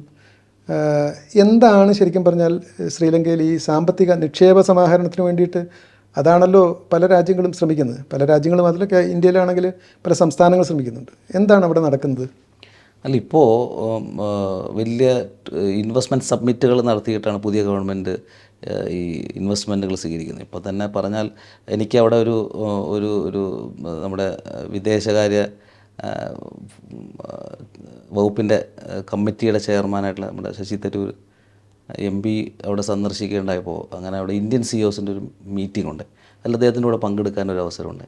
എന്താണ് ശരിക്കും പറഞ്ഞാൽ ശ്രീലങ്കയിൽ ഈ സാമ്പത്തിക നിക്ഷേപ സമാഹരണത്തിന് വേണ്ടിയിട്ട് അതാണല്ലോ പല രാജ്യങ്ങളും ശ്രമിക്കുന്നത്. പല രാജ്യങ്ങളും മാത്രമല്ല ഇന്ത്യയിലാണെങ്കിൽ പല സംസ്ഥാനങ്ങൾ ശ്രമിക്കുന്നുണ്ട്. എന്താണ് അവിടെ നടക്കുന്നത്? അല്ല ഇപ്പോൾ വലിയ ഇൻവെസ്റ്റ്മെന്റ് സബ്മിറ്റുകൾ നടത്തിയിട്ടാണ് പുതിയ ഗവൺമെന്റ് ഈ ഇൻവെസ്റ്റ്മെന്റുകൾ സ്വീകരിക്കുന്നത്. ഇപ്പോൾ തന്നെ പറഞ്ഞാൽ എനിക്ക് അവിടെ ഒരു ഒരു ഒരു നമ്മുടെ വിദേശകാര്യ വകുപ്പിന്റെ കമ്മിറ്റിയുടെ ചെയർമാനായിട്ടുള്ള നമ്മുടെ ശശി തരൂർ എം പി അവിടെ സന്ദർശിക്കുകയുണ്ടായപ്പോൾ അങ്ങനെ അവിടെ ഇന്ത്യൻ സി ഒസിന്റെ ഒരു മീറ്റിംഗ് ഉണ്ട് അതിൽ അദ്ദേഹത്തിന്റെ കൂടെ പങ്കെടുക്കാൻ ഒരു അവസരമുണ്ട്.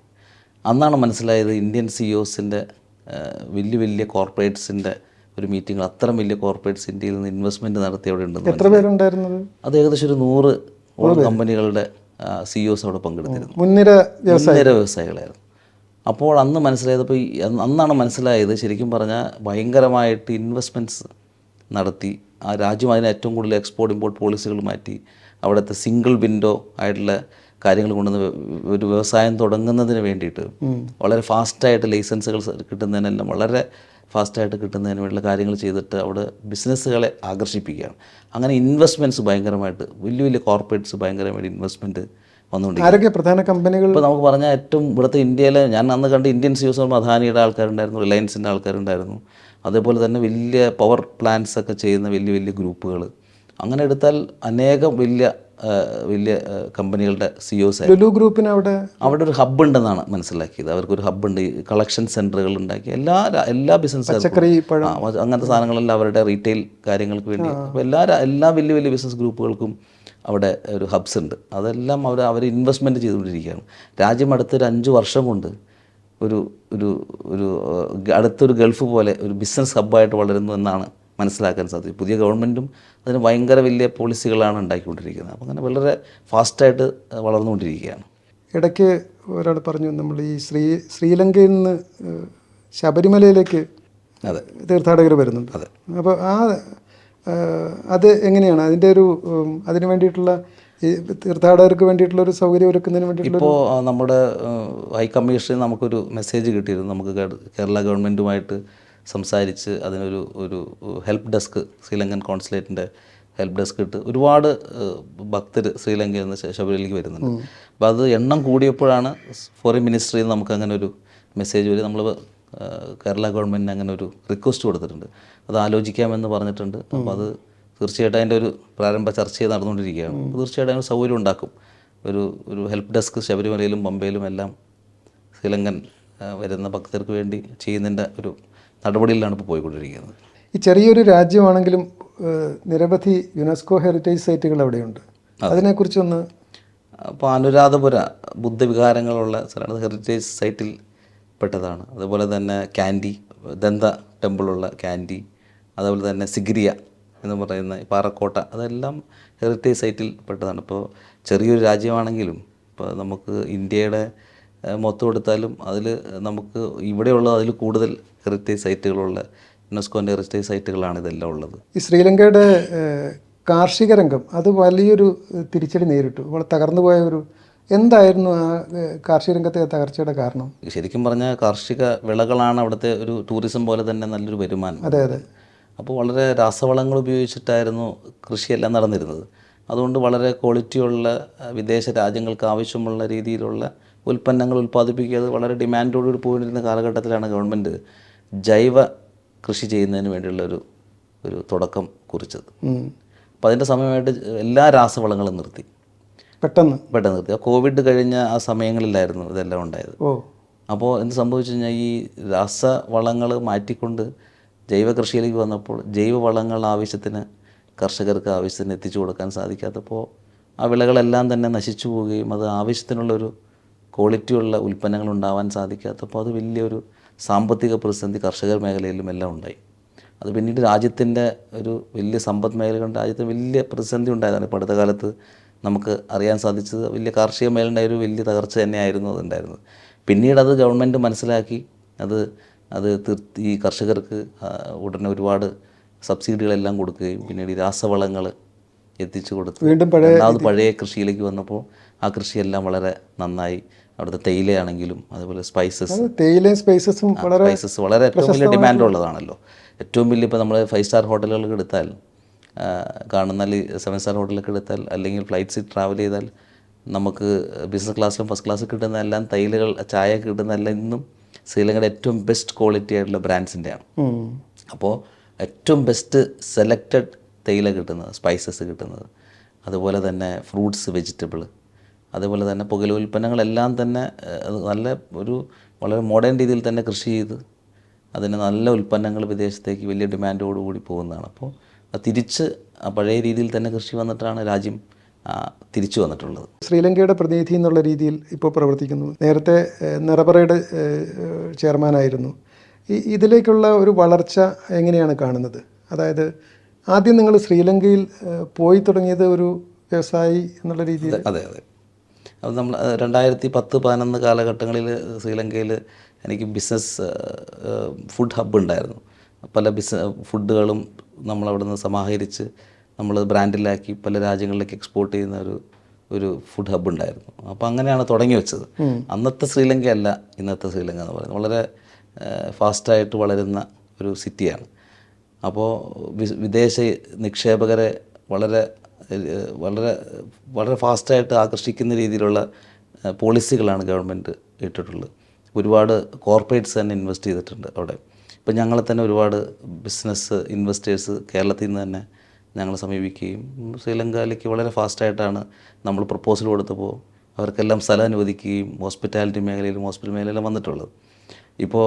അന്നാണ് മനസ്സിലായത് ഇന്ത്യൻ സി ഒസിന്റെ വലിയ വലിയ കോർപ്പറേറ്റ്സിന്റെ ഒരു മീറ്റിംഗ് അത്ര വലിയ കോർപ്പറേറ്റ്സ് ഇന്ത്യയിൽ നിന്ന് ഇൻവെസ്റ്റ്മെന്റ് നടത്തി അവിടെ ഉണ്ടെന്ന് എത്ര പേരുണ്ടായിരുന്നത്? അത് ഏകദേശം ഒരു നൂറ് കമ്പനികളുടെ സി ഒസ് അവിടെ പങ്കെടുത്തിരുന്നു. മുൻനിര വ്യവസായികളായിരുന്നു. അപ്പോൾ അന്ന് മനസ്സിലായതപ്പോൾ അന്നാണ് മനസ്സിലായത് ശരിക്കും പറഞ്ഞാൽ ഭയങ്കരമായിട്ട് ഇൻവെസ്റ്റ്മെന്റ്സ് നടത്തി. ആ രാജ്യം അതിന് ഏറ്റവും കൂടുതൽ എക്സ്പോർട്ട് ഇമ്പോർട്ട് പോളിസികൾ മാറ്റി. അവിടുത്തെ സിംഗിൾ വിൻഡോ ആയിട്ടുള്ള കാര്യങ്ങൾ കൊണ്ടുവന്ന് ഒരു വ്യവസായം തുടങ്ങുന്നതിന് വേണ്ടിയിട്ട് വളരെ ഫാസ്റ്റായിട്ട് ലൈസൻസുകൾ കിട്ടുന്നതിനെല്ലാം വളരെ ഫാസ്റ്റായിട്ട് കിട്ടുന്നതിന് വേണ്ടിയുള്ള കാര്യങ്ങൾ ചെയ്തിട്ട് അവിടെ ബിസിനസ്സുകളെ ആകർഷിപ്പിക്കുകയാണ്. അങ്ങനെ ഇൻവെസ്റ്റ്മെന്റ്സ് ഭയങ്കരമായിട്ട് വലിയ വലിയ കോർപ്പറേറ്റ്സ് ഭയങ്കരമായിട്ട് ഇൻവെസ്റ്റ്മെന്റ് വന്നുകൊണ്ടിരിക്കുകയാണ് ആരൊക്കെ പ്രധാന കമ്പനികൾ? ഇപ്പോൾ നമുക്ക് പറഞ്ഞാൽ ഏറ്റവും ഇവിടുത്തെ ഇന്ത്യയിലെ ഞാൻ അന്ന് കണ്ട് ഇന്ത്യൻ യൂസ് പറയുമ്പോൾ അദാനിയുടെ ആൾക്കാരുണ്ടായിരുന്നു റിലയൻസിന്റെ ആൾക്കാരുണ്ടായിരുന്നു. അതേപോലെ തന്നെ വലിയ പവർ പ്ലാന്റ്സ് ഒക്കെ ചെയ്യുന്ന വലിയ വലിയ ഗ്രൂപ്പുകൾ. അങ്ങനെ എടുത്താൽ അനേകം വലിയ വലിയ കമ്പനികളുടെ സിഒസ് ആയിരുന്നു ലുലു ഗ്രൂപ്പിന് അവിടെ അവിടെ ഒരു ഹബ്ബ് ഉണ്ടെന്നാണ് മനസ്സിലാക്കിയത്. അവർക്കൊരു ഹബ്ബുണ്ട് ഈ കളക്ഷൻ സെന്ററുകൾ ഉണ്ടാക്കി. എല്ലാ എല്ലാ ബിസിനസ് അങ്ങനത്തെ സാധനങ്ങളെല്ലാം അവരുടെ റീറ്റെയിൽ കാര്യങ്ങൾക്ക് വേണ്ടി. അപ്പോൾ എല്ലാ എല്ലാ വലിയ വലിയ ബിസിനസ് ഗ്രൂപ്പുകൾക്കും അവിടെ ഒരു ഹബ്സ് ഉണ്ട്. അതെല്ലാം അവർ അവർ ഇൻവെസ്റ്റ്മെന്റ് ചെയ്തുകൊണ്ടിരിക്കുകയാണ്. രാജ്യം അടുത്തൊരു അഞ്ച് വർഷം കൊണ്ട് ഒരു ഒരു ഒരു അടുത്തൊരു ഗൾഫ് പോലെ ഒരു ബിസിനസ് ഹബ്ബായിട്ട് വളരുന്നു എന്നാണ് മനസ്സിലാക്കാൻ സാധിക്കും. പുതിയ ഗവൺമെന്റും അതിന് ഭയങ്കര വലിയ പോളിസികളാണ് ഉണ്ടാക്കിക്കൊണ്ടിരിക്കുന്നത്. അപ്പോൾ അങ്ങനെ വളരെ ഫാസ്റ്റായിട്ട് വളർന്നുകൊണ്ടിരിക്കുകയാണ്. ഇടയ്ക്ക് ഒരാൾ പറഞ്ഞു നമ്മൾ ഈ ശ്രീ ശ്രീലങ്കയിൽ നിന്ന് ശബരിമലയിലേക്ക് അതെ. തീർത്ഥാടകർ വരുന്നുണ്ട്. അപ്പോൾ ആ അത് എങ്ങനെയാണ്? അതിന്റെ ഒരു അതിന് വേണ്ടിയിട്ടുള്ള ഈ തീർത്ഥാടകർക്ക് വേണ്ടിയിട്ടുള്ള ഒരു സൗകര്യം ഒരുക്കുന്നതിന് വേണ്ടിയിട്ടുള്ള ഇപ്പോൾ നമ്മുടെ ഹൈക്കമ്മീഷൻ നമുക്കൊരു മെസ്സേജ് കിട്ടിയിരുന്നു. നമുക്ക് കേരള ഗവൺമെന്റുമായിട്ട് സംസാരിച്ച് അതിനൊരു ഒരു ഹെൽപ്പ് ഡെസ്ക് ശ്രീലങ്കൻ കോൺസുലേറ്റിന്റെ ഹെൽപ്പ് ഡെസ്ക് ഇട്ട് ഒരുപാട് ഭക്തർ ശ്രീലങ്കയിൽ നിന്ന് ശബരിമലയിലേക്ക് വരുന്നുണ്ട്. അപ്പോൾ അത് എണ്ണം കൂടിയപ്പോഴാണ് ഫോറിൻ മിനിസ്ട്രിയിൽ നിന്ന് നമുക്ക് അങ്ങനെ ഒരു മെസ്സേജ് വരും. നമ്മൾ കേരള ഗവൺമെന്റിന് അങ്ങനെ ഒരു റിക്വസ്റ്റ് കൊടുത്തിട്ടുണ്ട്. അത് ആലോചിക്കാമെന്ന് പറഞ്ഞിട്ടുണ്ട്. അപ്പോൾ അത് തീർച്ചയായിട്ടും അതിന്റെ ഒരു പ്രാരംഭ ചർച്ച നടന്നുകൊണ്ടിരിക്കുകയാണ്. തീർച്ചയായിട്ടും അതിന് സൗകര്യം ഉണ്ടാക്കും. ഒരു ഒരു ഹെൽപ്പ് ഡെസ്ക് ശബരിമലയിലും പമ്പയിലും എല്ലാം ശ്രീലങ്കൻ വരുന്ന ഭക്തർക്ക് വേണ്ടി ചെയ്യുന്നതിന്റെ ഒരു നടപടിയിലാണ് ഇപ്പോൾ പോയിക്കൊണ്ടിരിക്കുന്നത്. ഈ ചെറിയൊരു രാജ്യമാണെങ്കിലും നിരവധി യുനെസ്കോ ഹെറിറ്റേജ് സൈറ്റുകൾ അവിടെയുണ്ട്. അതിനെക്കുറിച്ചൊന്ന് അപ്പോൾ അനുരാധപുര ബുദ്ധവികാരങ്ങളുള്ള സ്ഥലമാണ്. ഹെറിറ്റേജ് സൈറ്റിൽ പെട്ടതാണ്. അതുപോലെ തന്നെ ക്യാൻഡി ദന്ത ടെമ്പിളുള്ള ക്യാൻഡി അതുപോലെ തന്നെ സിഗ്രിയ എന്ന് പറയുന്ന പാറക്കോട്ട അതെല്ലാം ഹെറിറ്റേജ് സൈറ്റിൽ പെട്ടതാണ്. ഇപ്പോൾ ചെറിയൊരു രാജ്യമാണെങ്കിലും ഇപ്പോൾ നമുക്ക് ഇന്ത്യയുടെ മൊത്തം എടുത്താലും അതിൽ നമുക്ക് ഇവിടെയുള്ള അതിൽ കൂടുതൽ ഹെറിറ്റേജ് സൈറ്റുകളുള്ള യുനെസ്കോന്റെ ഹെറിറ്റേജ് സൈറ്റുകളാണ് ഇതെല്ലാം ഉള്ളത്. ഈ ശ്രീലങ്കയുടെ കാർഷിക രംഗം അത് വലിയൊരു തിരിച്ചടി നേരിട്ടു. ഇവിടെ തകർന്നു പോയ ഒരു എന്തായിരുന്നു ആ കാർഷിക രംഗത്തെ തകർച്ചയുടെ കാരണം? ശരിക്കും പറഞ്ഞാൽ കാർഷിക വിളകളാണ് അവിടുത്തെ ഒരു ടൂറിസം പോലെ തന്നെ നല്ലൊരു വരുമാനം. അതെ അതെ. അപ്പോൾ വളരെ രാസവളങ്ങൾ ഉപയോഗിച്ചിട്ടായിരുന്നു കൃഷിയെല്ലാം നടന്നിരുന്നത്. അതുകൊണ്ട് വളരെ ക്വാളിറ്റിയുള്ള വിദേശ രാജ്യങ്ങൾക്ക് ആവശ്യമുള്ള രീതിയിലുള്ള ഉൽപ്പന്നങ്ങൾ ഉൽപ്പാദിപ്പിക്കുക അത് വളരെ ഡിമാൻഡോടുകൂടി പോയിരുന്ന കാലഘട്ടത്തിലാണ് ഗവൺമെന്റ് ജൈവ കൃഷി ചെയ്യുന്നതിന് വേണ്ടിയുള്ള ഒരു ഒരു തുടക്കം കുറിച്ചത്. അപ്പം അപ്പോൾ അതിന്റെ സമയമായിട്ട് എല്ലാ രാസവളങ്ങളും നിർത്തി. പെട്ടെന്ന്? പെട്ടെന്ന് നിർത്തി. ആ കോവിഡ് കഴിഞ്ഞ ആ സമയങ്ങളിലായിരുന്നു ഇതെല്ലാം ഉണ്ടായത്. അപ്പോൾ എന്ത് സംഭവിച്ചു കഴിഞ്ഞാൽ ഈ രാസവളങ്ങൾ മാറ്റിക്കൊണ്ട് ജൈവ കൃഷിയിലേക്ക് വന്നപ്പോൾ ജൈവവളങ്ങൾ ആവശ്യത്തിന് കർഷകർക്ക് ആവശ്യത്തിന് എത്തിച്ചു കൊടുക്കാൻ സാധിക്കാത്തപ്പോൾ ആ വിളകളെല്ലാം തന്നെ നശിച്ചു പോവുകയും അത് ആവശ്യത്തിനുള്ളൊരു ക്വാളിറ്റിയുള്ള ഉൽപ്പന്നങ്ങൾ ഉണ്ടാവാൻ സാധിക്കാത്തപ്പോൾ അത് വലിയൊരു സാമ്പത്തിക പ്രതിസന്ധി കർഷക മേഖലയിലും എല്ലാം ഉണ്ടായി. അത് പിന്നീട് രാജ്യത്തിന്റെ ഒരു വലിയ സമ്പദ് മേഖല കൊണ്ട് രാജ്യത്തിന് വലിയ പ്രതിസന്ധി ഉണ്ടായതാണ്. ഇപ്പോൾ അടുത്ത കാലത്ത് നമുക്ക് അറിയാൻ സാധിച്ചത് വലിയ കാർഷിക മേഖലയുടെ ഒരു വലിയ തകർച്ച തന്നെയായിരുന്നു അതുണ്ടായിരുന്നത്. പിന്നീട് അത് ഗവൺമെന്റ് മനസ്സിലാക്കി. അത് അത് തീർത്തി ഈ കർഷകർക്ക് ഉടനെ ഒരുപാട് സബ്സിഡികളെല്ലാം കൊടുക്കുകയും പിന്നീട് ഈ രാസവളങ്ങൾ എത്തിച്ചു കൊടുത്തു വീണ്ടും പഴയ പഴയ കൃഷിയിലേക്ക് വന്നപ്പോൾ ആ കൃഷിയെല്ലാം വളരെ നന്നായി അവിടുത്തെ തേയിലയാണെങ്കിലും അതുപോലെ സ്പൈസസ് തേയിലയും സ്പൈസസും വളരെ സ്പൈസസ് വളരെ ഏറ്റവും വലിയ ഡിമാൻഡ് ഉള്ളതാണല്ലോ. ഏറ്റവും വലിയ ഇപ്പോൾ നമ്മൾ ഫൈവ് സ്റ്റാർ ഹോട്ടലുകളൊക്കെ എടുത്താൽ കാണുന്ന സെവൻ സ്റ്റാർ ഹോട്ടലൊക്കെ എടുത്താൽ അല്ലെങ്കിൽ ഫ്ലൈറ്റ്സിൽ ട്രാവൽ ചെയ്താൽ നമുക്ക് ബിസിനസ് ക്ലാസ്സിലും ഫസ്റ്റ് ക്ലാസ്സിൽ കിട്ടുന്ന എല്ലാം തൈലുകൾ ചായ കിട്ടുന്ന എല്ലാം ഇന്നും ശ്രീലങ്കയുടെ ഏറ്റവും ബെസ്റ്റ് ക്വാളിറ്റി ആയിട്ടുള്ള ബ്രാൻഡ്സിന്റെയാണ്. അപ്പോൾ ഏറ്റവും ബെസ്റ്റ് സെലക്റ്റഡ് തേയില കിട്ടുന്നത് സ്പൈസസ് കിട്ടുന്നത്. അതുപോലെ തന്നെ ഫ്രൂട്ട്സ് വെജിറ്റബിൾ അതുപോലെ തന്നെ പുകയില ഉൽപ്പന്നങ്ങളെല്ലാം തന്നെ നല്ല ഒരു വളരെ മോഡേൺ രീതിയിൽ തന്നെ കൃഷി ചെയ്ത് അതിന് നല്ല ഉൽപ്പന്നങ്ങൾ വിദേശത്തേക്ക് വലിയ ഡിമാൻഡോടുകൂടി പോകുന്നതാണ്. അപ്പോൾ അത് തിരിച്ച് ആ പഴയ രീതിയിൽ തന്നെ കൃഷി വന്നിട്ടാണ് രാജ്യം തിരിച്ചു വന്നിട്ടുള്ളത്. ശ്രീലങ്കയുടെ പ്രതിനിധി എന്നുള്ള രീതിയിൽ ഇപ്പോൾ പ്രവർത്തിക്കുന്നു. നേരത്തെ നിറബറയുടെ നിറപറയുടെ ചെയർമാനായിരുന്നു ഈ ഇതിലേക്കുള്ള ഒരു വളർച്ച എങ്ങനെയാണ് കാണുന്നത്? അതായത് ആദ്യം നിങ്ങൾ ശ്രീലങ്കയിൽ പോയി തുടങ്ങിയത് ഒരു വ്യവസായി എന്നുള്ള രീതിയിൽ? അതെ അതെ. അത് നമ്മൾ രണ്ടായിരത്തി പത്ത് പതിനൊന്ന് കാലഘട്ടങ്ങളിൽ ശ്രീലങ്കയിൽ എനിക്ക് ബിസിനസ് ഫുഡ് ഹബ് ഉണ്ടായിരുന്നു. പല ബിസിന ഫുഡുകളും നിന്ന് സമാഹരിച്ച് നമ്മൾ ബ്രാൻഡിലാക്കി പല രാജ്യങ്ങളിലേക്ക് എക്സ്പോർട്ട് ചെയ്യുന്ന ഒരു ഒരു ഫുഡ് ഹബ് ഉണ്ടായിരുന്നു. അപ്പോൾ അങ്ങനെയാണ് തുടങ്ങി വെച്ചത്. അന്നത്തെ ശ്രീലങ്ക അല്ല ഇന്നത്തെ ശ്രീലങ്ക എന്ന് പറയുന്നത്. വളരെ ഫാസ്റ്റായിട്ട് വളരുന്ന ഒരു സിറ്റിയാണ്. അപ്പോൾ വിദേശ നിക്ഷേപകരെ വളരെ വളരെ വളരെ ഫാസ്റ്റായിട്ട് ആകർഷിക്കുന്ന രീതിയിലുള്ള പോളിസികളാണ് ഗവൺമെന്റ് ഇട്ടിട്ടുള്ളത്. ഒരുപാട് കോർപ്പറേറ്റ്സ് തന്നെ ഇൻവെസ്റ്റ് ചെയ്തിട്ടുണ്ട് അവിടെ. ഇപ്പം ഞങ്ങളെ തന്നെ ഒരുപാട് ബിസിനസ് ഇൻവെസ്റ്റേഴ്സ് കേരളത്തിൽ നിന്ന് തന്നെ ഞങ്ങളെ സമീപിക്കുകയും ശ്രീലങ്കയിലേക്ക് വളരെ ഫാസ്റ്റായിട്ടാണ് നമ്മൾ പ്രപ്പോസൽ കൊടുത്തപ്പോൾ അവർക്കെല്ലാം സ്ഥലം അനുവദിക്കുകയും ഹോസ്പിറ്റാലിറ്റി മേഖലയിലും ഹോസ്പിറ്റൽ മേഖലയിലും വന്നിട്ടുള്ളത്. ഇപ്പോൾ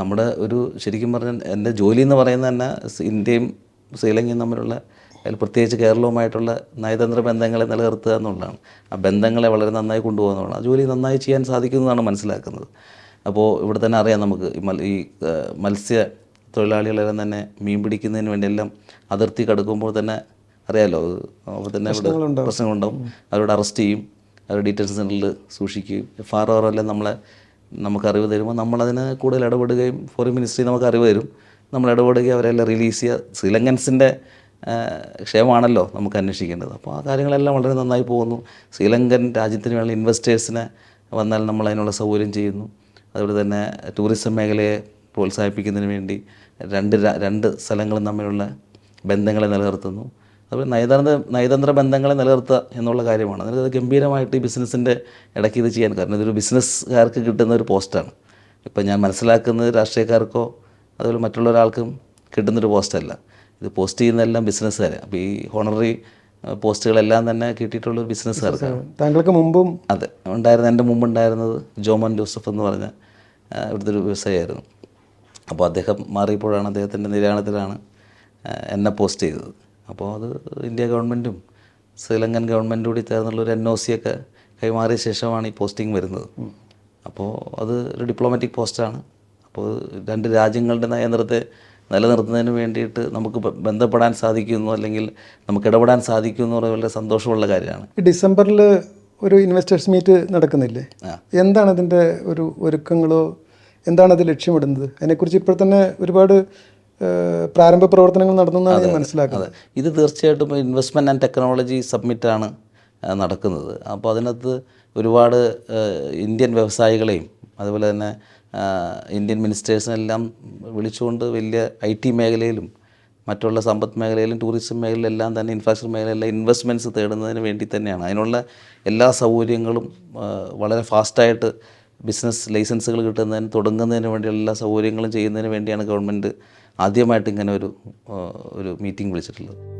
നമ്മുടെ ഒരു ശരിക്കും പറഞ്ഞാൽ എന്റെ ജോലി എന്ന് പറയുന്നത് തന്നെ ഇന്ത്യയും ശ്രീലങ്കയും തമ്മിലുള്ള അതിൽ പ്രത്യേകിച്ച് കേരളവുമായിട്ടുള്ള നയതന്ത്ര ബന്ധങ്ങളെ നിലനിർത്തുക എന്നുള്ളതാണ്. ആ ബന്ധങ്ങളെ വളരെ നന്നായി കൊണ്ടുപോകുന്നതാണ്. ആ ജോലി നന്നായി ചെയ്യാൻ സാധിക്കുന്നതാണ് മനസ്സിലാക്കുന്നത്. അപ്പോൾ ഇവിടെ തന്നെ അറിയാം നമുക്ക് ഈ മത്സ്യ തൊഴിലാളികളെല്ലാം തന്നെ മീൻ പിടിക്കുന്നതിന് വേണ്ടിയെല്ലാം അതിർത്തി കടക്കുമ്പോൾ തന്നെ അറിയാലോ അപ്പോൾ തന്നെ ഇവിടെ പ്രശ്നങ്ങളുണ്ടാവും. അവരോട് അറസ്റ്റ് ചെയ്യും അവരുടെ ഡീറ്റെയിൽസ് സെന്ററിൽ സൂക്ഷിക്കുകയും എഫ് ആർ ആർ എല്ലാം നമ്മളെ നമുക്ക് അറിവ് തരുമ്പോൾ നമ്മളതിന് കൂടുതൽ ഇടപെടുകയും ഫോറിൻ മിനിസ്ട്രി നമുക്ക് അറിവ് തരും. നമ്മൾ ഇടപെടുകയും അവരെല്ലാം റിലീസ് ചെയ്യുക. ശ്രീലങ്കൻസിന്റെ ക്ഷേമമാണല്ലോ നമുക്ക് അന്വേഷിക്കേണ്ടത്. അപ്പോൾ ആ കാര്യങ്ങളെല്ലാം വളരെ നന്നായി പോകുന്നു. ശ്രീലങ്കൻ രാജ്യത്തിന് വേണ്ടി ഇൻവെസ്റ്റേഴ്സിനെ വന്നാൽ നമ്മൾ അതിനുള്ള സൗകര്യം ചെയ്യുന്നു. അതുപോലെ തന്നെ ടൂറിസം മേഖലയെ പ്രോത്സാഹിപ്പിക്കുന്നതിന് വേണ്ടി രണ്ട് രണ്ട് സ്ഥലങ്ങളും തമ്മിലുള്ള ബന്ധങ്ങളെ നിലനിർത്തുന്നു. അതുപോലെ നയതന്ത്ര നയതന്ത്ര ബന്ധങ്ങളെ നിലനിർത്തുക എന്നുള്ള കാര്യമാണ്. അതിനത് അത് ഗംഭീരമായിട്ട് ഈ ബിസിനസ്സിന്റെ ഇടയ്ക്ക് ഇത് ചെയ്യാൻ കാരണം ഇതൊരു ബിസിനസ്സുകാർക്ക് കിട്ടുന്ന ഒരു പോസ്റ്റാണ് ഇപ്പം ഞാൻ മനസ്സിലാക്കുന്നത് രാഷ്ട്രീയക്കാർക്കോ അതുപോലെ മറ്റുള്ള ഒരാൾക്കും കിട്ടുന്നൊരു പോസ്റ്റല്ല ഇത് പോസ്റ്റ് ചെയ്യുന്നതെല്ലാം ബിസിനസ്സുകാരെ. അപ്പോൾ ഈ ഹോണറി പോസ്റ്റുകളെല്ലാം തന്നെ കിട്ടിയിട്ടുള്ള ബിസിനസ്സുകാർക്കാണ്. താങ്കൾക്ക് മുമ്പും അതെ. ഉണ്ടായിരുന്ന എന്റെ മുമ്പ് ഉണ്ടായിരുന്നത് ജോമൻ ജോസഫ് എന്ന് പറഞ്ഞ ഇവിടുത്തെ ഒരു വ്യവസായമായിരുന്നു അപ്പോൾ അദ്ദേഹം മാറിയപ്പോഴാണ് അദ്ദേഹത്തിന്റെ നിര്യാണത്തിലാണ് എന്നെ പോസ്റ്റ് ചെയ്തത്. അപ്പോൾ അത് ഇന്ത്യ ഗവൺമെന്റും ശ്രീലങ്കൻ ഗവൺമെന്റും കൂടി ചേർന്നുള്ള ഒരു എൻ ഒ സി ഒക്കെ കൈമാറിയ ശേഷമാണ് ഈ പോസ്റ്റിംഗ് വരുന്നത്. അപ്പോൾ അത് ഒരു ഡിപ്ലോമാറ്റിക് പോസ്റ്റാണ്. അപ്പോൾ രണ്ട് രാജ്യങ്ങളുടെ നയതന്ത്രത്തെ നിലനിർത്തുന്നതിന് വേണ്ടിയിട്ട് നമുക്ക് ബന്ധപ്പെടാൻ സാധിക്കുന്നു അല്ലെങ്കിൽ നമുക്ക് ഇടപെടാൻ സാധിക്കുന്നു എന്ന് വളരെ സന്തോഷമുള്ള കാര്യമാണ്. ഡിസംബറിൽ ഒരു ഇൻവെസ്റ്റേഴ്സ് മീറ്റ് നടക്കുന്നില്ലേ? എന്താണ് അതിന്റെ ഒരു ഒരുക്കങ്ങളോ? എന്താണ് അത് ലക്ഷ്യമിടുന്നത്? അതിനെക്കുറിച്ച് ഇപ്പോൾ തന്നെ ഒരുപാട് പ്രാരംഭ പ്രവർത്തനങ്ങൾ നടന്നെന്നാണ് ഞാൻ മനസ്സിലാക്കുന്നത്. ഇത് തീർച്ചയായിട്ടും ഇൻവെസ്റ്റ്മെന്റ് ആൻഡ് ടെക്നോളജി സബ്മിറ്റാണ് നടക്കുന്നത്. അപ്പോൾ അതിനകത്ത് ഒരുപാട് ഇന്ത്യൻ വ്യവസായികളെയും അതുപോലെ തന്നെ ഇന്ത്യൻ മിനിസ്റ്റേഴ്സിനെല്ലാം വിളിച്ചുകൊണ്ട് വലിയ ഐ ടി മേഖലയിലും മറ്റുള്ള സമ്പദ് മേഖലയിലും ടൂറിസം മേഖലയിലെല്ലാം തന്നെ ഇൻഫ്രാസ്ട്രക്ചർ മേഖലയിലെ ഇൻവെസ്റ്റ്മെന്റ്സ് തേടുന്നതിന് വേണ്ടി തന്നെയാണ്. അതിനുള്ള എല്ലാ സൗകര്യങ്ങളും വളരെ ഫാസ്റ്റായിട്ട് ബിസിനസ് ലൈസൻസുകൾ കിട്ടുന്നതിന് തുടങ്ങുന്നതിന് വേണ്ടിയുള്ള എല്ലാ സൗകര്യങ്ങളും ചെയ്യുന്നതിന് വേണ്ടിയാണ് ഗവൺമെന്റ് ആദ്യമായിട്ട് ഇങ്ങനെ ഒരു ഒരു മീറ്റിംഗ് വിളിച്ചിട്ടുള്ളത്.